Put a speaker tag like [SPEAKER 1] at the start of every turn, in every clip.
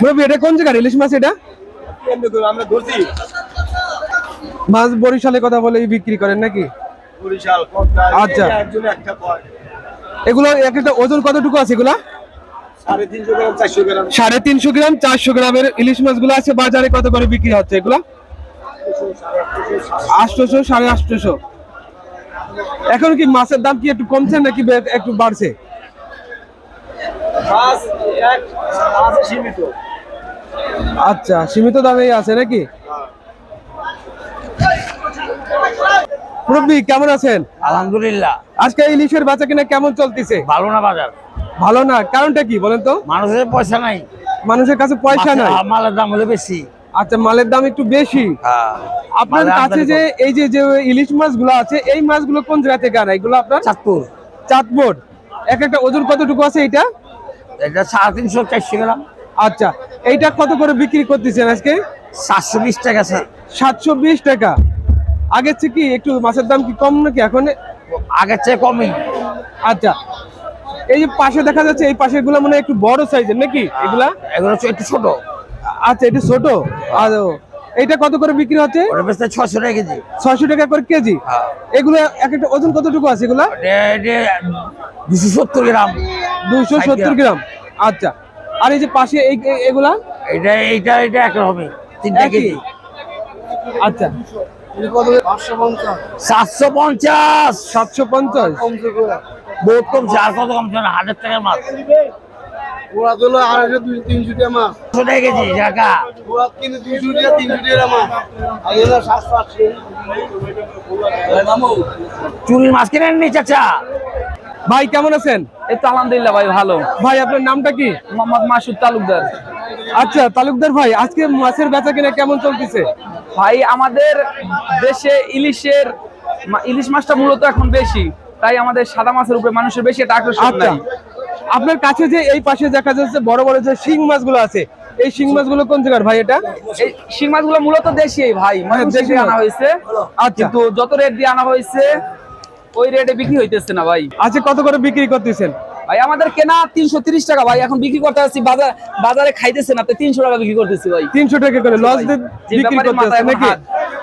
[SPEAKER 1] মুরব্বী এটা কোন জায়গার? ইলিশ মাছ এটা?
[SPEAKER 2] আমরা ধরছি।
[SPEAKER 1] মাছ বরিশালে কথা বলে বিক্রি করেন নাকি?
[SPEAKER 2] বরিশাল
[SPEAKER 1] আচ্ছা। এগুলো এক একটা ওজন কতটুকু আছে এগুলা?
[SPEAKER 2] সাড়ে তিনশো গ্রাম চারশো গ্রাম।
[SPEAKER 1] সাড়ে তিনশো গ্রাম চারশো গ্রামের ইলিশ মাছগুলো আছে। বাজারে কত করে বিক্রি হচ্ছে এগুলা? আটশোশো সাড়ে আটশোশো। এখন কি মাছের দাম কি একটু কমছে নাকি একটু বাড়ছে
[SPEAKER 2] মাছ এক আছে সীমিত
[SPEAKER 1] আচ্ছা সীমিত দামেই আছে নাকি? মুরব্বী কেমন আছেন?
[SPEAKER 3] আলহামদুলিল্লাহ।
[SPEAKER 1] আজকে ইলিশের বাচ্চা কিনা কেমন চলতেছে?
[SPEAKER 3] ভালো না বাজার?
[SPEAKER 1] ভালো না কারণটা কি বলেন তো?
[SPEAKER 3] মানুষের পয়সা নাই।
[SPEAKER 1] মানুষের কাছে পয়সা নাই।
[SPEAKER 3] মালের দাম হলে বেশি।
[SPEAKER 1] আচ্ছা মালের দাম একটু বেশি। আপনার কাছে যে এই যে যে ইলিশ মাছগুলো আছে এই মাছগুলো কোন জায়গা থেকে আনা এগুলো আপনার?
[SPEAKER 3] চাঁদপুর।
[SPEAKER 1] চাঁদপুর। এক একটা ওজন কতটুকু আছে এটা?
[SPEAKER 3] এটা সাড়ে তিনশো চারশো গ্রাম।
[SPEAKER 1] আচ্ছা এইটা কত করে বিক্রি করতেছেন আজকে?
[SPEAKER 3] সাতশো বিশ টাকা স্যার।
[SPEAKER 1] সাতশো বিশ টাকা। আগের থেকে কি একটু মাছের দাম কি কম নাকি এখন?
[SPEAKER 3] আগের চেয়ে কমই।
[SPEAKER 1] আচ্ছা এই যে পাশে দেখা যাচ্ছে এই পাশেরগুলো মানে একটু বড় সাইজের নাকি এগুলা?
[SPEAKER 3] এগুলো একটু ছোট।
[SPEAKER 1] আচ্ছা এটা ছোট? আর এইটা কত করে বিক্রি হচ্ছে?
[SPEAKER 3] ছশো টাকা কেজি।
[SPEAKER 1] ছয়শো টাকা করে কেজি?
[SPEAKER 3] হ্যাঁ।
[SPEAKER 1] এগুলো এক একটা ওজন কতটুকু আছে এগুলা?
[SPEAKER 3] দুশো সত্তর গ্রাম।
[SPEAKER 1] দুশো সত্তর গ্রাম। আচ্ছা। আর এই যে পাশে এগুলা?
[SPEAKER 3] এটা এইটা এটা এক হবে। তিনটা? কেজি।
[SPEAKER 1] আচ্ছা।
[SPEAKER 3] সাতশো পঞ্চাশ।
[SPEAKER 1] সাতশো পঞ্চাশ।
[SPEAKER 3] বহুত কমছে আর কত কমছে না হাজার টাকার মাছ
[SPEAKER 2] ওরা তো আড়াইশো দুই তিনশো টাকা মাছ
[SPEAKER 3] কেজি টাকা
[SPEAKER 2] ওরা কিন্তু দুইশো টাকা তিনশো টাকা মাছ আর এরা সাতশো আটশো
[SPEAKER 3] চুরির মাছ কিনে নি চাচা।
[SPEAKER 1] ভাই কেমন আছেন?
[SPEAKER 4] এই তো আলহামদুলিল্লাহ ভাই ভালো।
[SPEAKER 1] ভাই আপনার নামটা কি?
[SPEAKER 4] মোহাম্মদ মাসুদ তালুকদার।
[SPEAKER 1] আচ্ছা তালুকদার ভাই আজকে মাছের বেচা কিনা কেমন চলতেছে?
[SPEAKER 4] ভাই আমাদের দেশে ইলিশের ইলিশ মাছটা মূলত এখন বেশি। তাই আমাদের সাদা মাছের উপরে মানুষের বেশি একটা আকর্ষণ
[SPEAKER 1] আচ্ছা
[SPEAKER 4] নাই।
[SPEAKER 1] আপনার কাছে যে এই পাশে দেখা যাচ্ছে বড় বড় যে শিং মাছগুলো আছে এই শিং মাছগুলো কোন জায়গার ভাই এটা?
[SPEAKER 4] এই শিং মাছগুলো মূলত দেশি ভাই মানে
[SPEAKER 1] দেশি
[SPEAKER 4] দেশি আনা হয়েছে।
[SPEAKER 1] আচ্ছা।
[SPEAKER 4] কিন্তু যত রেট দিয়ে আনা হয়েছে ওই রেটে বিক্রি হইতেছে না ভাই।
[SPEAKER 1] আজকে কত করে বিক্রি করতেছেন?
[SPEAKER 4] ভাই আমাদের কেনা তিনশো তিরিশ টাকা ভাই এখন বিক্রি করতে আসছি বাজার বাজারে খাইতেছে না তিনশো টাকা বিক্রি করতেছি ভাই।
[SPEAKER 1] তিনশো টাকা করে লস দিয়ে বিক্রি
[SPEAKER 4] মাথায়
[SPEAKER 1] নাকি?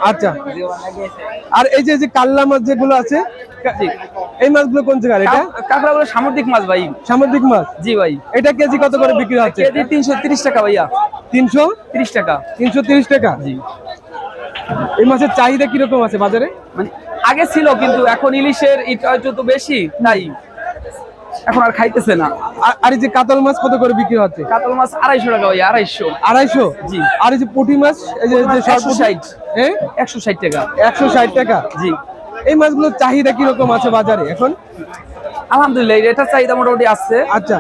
[SPEAKER 1] আচ্ছা। আর এই যে যে কাল্লা মাছ যেগুলো আছে এই মাছগুলো কোন জায়গার এটা?
[SPEAKER 4] কাঁকড়াগুলো সামুদ্রিক মাছ ভাই।
[SPEAKER 1] সামুদ্রিক মাছ?
[SPEAKER 4] জি ভাই।
[SPEAKER 1] এটা কেজি কত করে বিক্রি হচ্ছে?
[SPEAKER 4] কেজি তিনশো তিরিশ টাকা ভাইয়া।
[SPEAKER 1] তিনশো?
[SPEAKER 4] তিরিশ টাকা।
[SPEAKER 1] তিনশো তিরিশ টাকা?
[SPEAKER 4] জি।
[SPEAKER 1] এই মাছের চাহিদা কীরকম আছে বাজারে?
[SPEAKER 4] মানে আগে ছিল কিন্তু এখন ইলিশের ইটা তো বেশি নাই। এখন আর খাইতেছে না।
[SPEAKER 1] আর- এই যে কাতল মাছ কত করে বিক্রি হচ্ছে?
[SPEAKER 4] কাতল মাছ আড়াইশো টাকা ভাই আড়াইশো।
[SPEAKER 1] আড়াইশো?
[SPEAKER 4] জি।
[SPEAKER 1] আর এই যে পুঁটি মাছ এই যে
[SPEAKER 4] একশো ষাট।
[SPEAKER 1] হ্যাঁ
[SPEAKER 4] একশো ষাট টাকা।
[SPEAKER 1] একশো ষাট টাকা?
[SPEAKER 4] জি।
[SPEAKER 1] এই মাছগুলোর চাহিদা কীরকম আছে বাজারে এখন?
[SPEAKER 4] আলহামদুলিল্লাহ এটার চাহিদা মোটামুটি আসছে
[SPEAKER 1] আচ্ছা।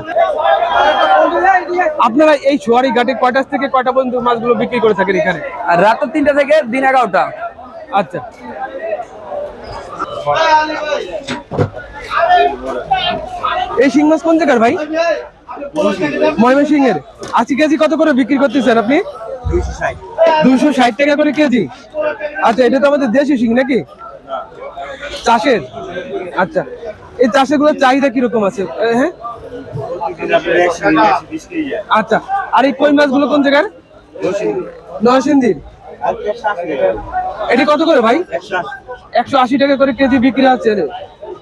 [SPEAKER 1] আপনারা এই সোয়ারি ঘাটে কয়টা থেকে কয়টা পর্যন্ত মাছগুলো বিক্রি করে থাকেন এখানে?
[SPEAKER 4] রাতের তিনটা থেকে দিন এগারোটা।
[SPEAKER 1] আচ্ছা। এই শিং মাছ কোন জায়গার ভাই? ময়মনসিং এর আশি কেজি কত করে বিক্রি করতেছেন আপনি? দুইশো ষাট টাকা করে কেজি। আচ্ছা এটা তো আমাদের দেশি শিং নাকি? চাষের? আচ্ছা এই চাষেরগুলো চাহিদা কীরকম আছে? হ্যাঁ? আচ্ছা আর এই কই মাছগুলো কোন জায়গার? নরসিংদীর। এটি কত করে ভাই? একশো আশি টাকা করে কেজি বিক্রি রে।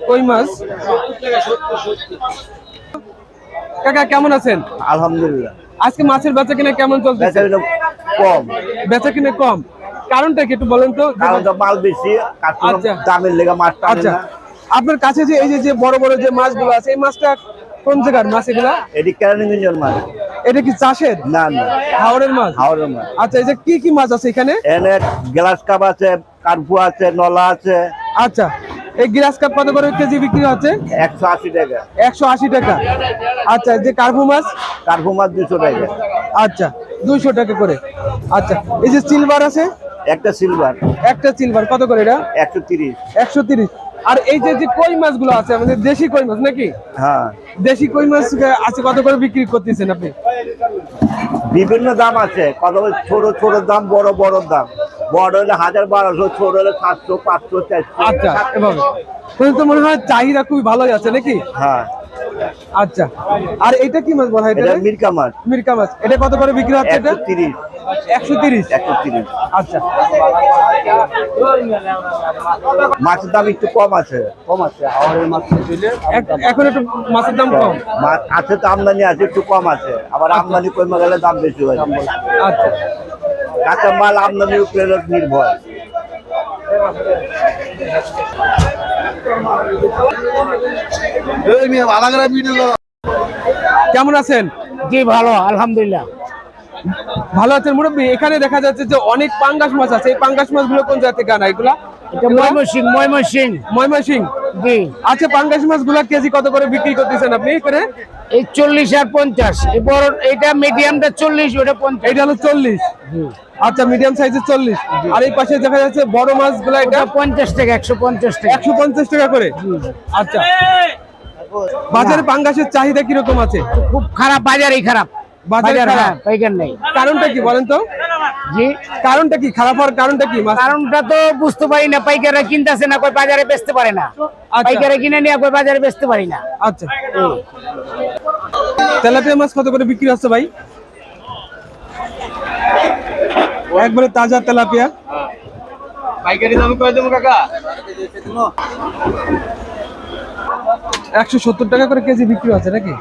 [SPEAKER 1] কই মাছ? কাকা কেমন আছেন?
[SPEAKER 2] আলহামদুলিল্লাহ।
[SPEAKER 1] আজকে মাছের বেচা কিনা কেমন
[SPEAKER 2] বেচারিটা কম।
[SPEAKER 1] বেচা কিনা কম। কারণটা কি একটু বলেন তো?
[SPEAKER 2] মাল বেশি
[SPEAKER 1] আচ্ছা।
[SPEAKER 2] দামের লেগে মাছ টানে
[SPEAKER 1] আচ্ছা। আপনার কাছে যে এই যে যে বড় বড় যে মাছগুলো আছে এই মাছটা কোন জায়গার মাছ এগুলা?
[SPEAKER 2] এটি কেরানীগঞ্জের মাছ।
[SPEAKER 1] এটা কি চাষের?
[SPEAKER 2] না না।
[SPEAKER 1] হাওড়ের মাছ?
[SPEAKER 2] হাওড়ের মাছ।
[SPEAKER 1] আচ্ছা এই যে কি কি মাছ আছে এখানে?
[SPEAKER 2] এনে গ্লাস কাপ আছে কার্পু আছে নলা আছে।
[SPEAKER 1] আচ্ছা এই গ্লাস কাপ কত করে কেজি বিক্রি হচ্ছে?
[SPEAKER 2] একশো আশি টাকা।
[SPEAKER 1] একশো আশি টাকা। আচ্ছা যে কার্পু মাছ?
[SPEAKER 2] কার্পু মাছ দুশো টাকা।
[SPEAKER 1] আচ্ছা দুইশো টাকা করে। আচ্ছা এই যে সিলভার আছে?
[SPEAKER 2] একটা সিলভার
[SPEAKER 1] একটা সিলভার কত করে এটা?
[SPEAKER 2] একশো তিরিশ।
[SPEAKER 1] একশো তিরিশ। আর এই যে যে কই মাছগুলো আছে আমাদের দেশি কই মাছ নাকি?
[SPEAKER 2] হ্যাঁ।
[SPEAKER 1] দেশি কই মাছ আছে কত করে বিক্রি করতেছেন আপনি?
[SPEAKER 2] বিভিন্ন দাম আছে। কত ছোট ছোট দাম বড় বড় দাম। বড় হলে হাজার বারোশো ছোট হলে সাতশো পাঁচশো চারশো।
[SPEAKER 1] আচ্ছা এভাবে। তো মনে হয় চাহিদা খুবই ভালোই আছে নাকি?
[SPEAKER 2] হ্যাঁ।
[SPEAKER 1] আচ্ছা। আর এটা কি মাছ বলা হয়
[SPEAKER 2] এটা
[SPEAKER 1] এটা
[SPEAKER 2] মিরকা মাছ।
[SPEAKER 1] মিরকা মাছ। এটা কত করে বিক্রি হচ্ছে এটা?
[SPEAKER 2] একশো তিরিশ।
[SPEAKER 1] একশো তিরিশ?
[SPEAKER 2] একশো তিরিশ।
[SPEAKER 1] আচ্ছা।
[SPEAKER 2] মাছের দাম একটু কম আছে। কম আছে
[SPEAKER 1] এক- এখন একটু মাছের দাম কম।
[SPEAKER 2] মাছ আছে তো আমদানি আছে একটু কম আছে। আবার আমদানি কমে গেলে দাম বেশি হয়।
[SPEAKER 1] আচ্ছা।
[SPEAKER 2] কাঁচা মাল আমদানির উপরে নির্ভর।
[SPEAKER 1] কেমন আছেন?
[SPEAKER 5] জি ভালো আলহামদুলিল্লাহ।
[SPEAKER 1] ভালো আছেন মুরব্বী? এখানে দেখা যাচ্ছে যে অনেক পাঙ্গাস মাছ আছে। এই পাঙ্গাস মাছগুলো কোন জায়গা থেকে আনা এগুলা?
[SPEAKER 5] এটা ময়মনসিং ময়মনসিং
[SPEAKER 1] ময়মনসিং
[SPEAKER 5] জি।
[SPEAKER 1] আচ্ছা পাঙ্গাস মাছগুলা কেজি কত করে বিক্রি করতেছেন আপনি এখানে?
[SPEAKER 5] এই চল্লিশ আর পঞ্চাশ। এই বড় এটা মিডিয়ামটা চল্লিশ ওটা পঞ্চাশ।
[SPEAKER 1] এটা হলো চল্লিশ। আচ্ছা মিডিয়াম সাইজের চল্লিশ। আর এই পাশে দেখা যাচ্ছে বড় মাছগুলা এটা?
[SPEAKER 5] পঞ্চাশ টাকা একশো পঞ্চাশ টাকা।
[SPEAKER 1] একশো পঞ্চাশ টাকা করে? আচ্ছা। বাজারে পাঙ্গাসের চাহিদা কীরকম আছে?
[SPEAKER 5] খুব খারাপ বাজারই খারাপ।
[SPEAKER 1] বাজারে
[SPEAKER 5] বাজার
[SPEAKER 1] খারাপ?
[SPEAKER 5] হ্যাঁ পাইকার নেই।
[SPEAKER 1] কারণটা কি বলেন তো?
[SPEAKER 5] জি।
[SPEAKER 1] কারণটা কি? খারাপ হওয়ার কারণটা কি?
[SPEAKER 5] কারণটা তো বুঝতে পারি না পাইকাররা কিনতেছে না কই বাজারে বেচতে পারে না।
[SPEAKER 1] আচ্ছা।
[SPEAKER 5] পাইকারে কিনে নিয়ে কই বাজারে বেচতে পারি না।
[SPEAKER 1] আচ্ছা। তেলাপিয়া মাছ কত করে বিক্রি হচ্ছে ভাই? একবারে তাজা তেলাপিয়া।
[SPEAKER 4] পাইকারি দাম কয় দেবো কাকা।
[SPEAKER 1] একশো সত্তর টাকা করে কেজি বিক্রি হচ্ছে নাকি?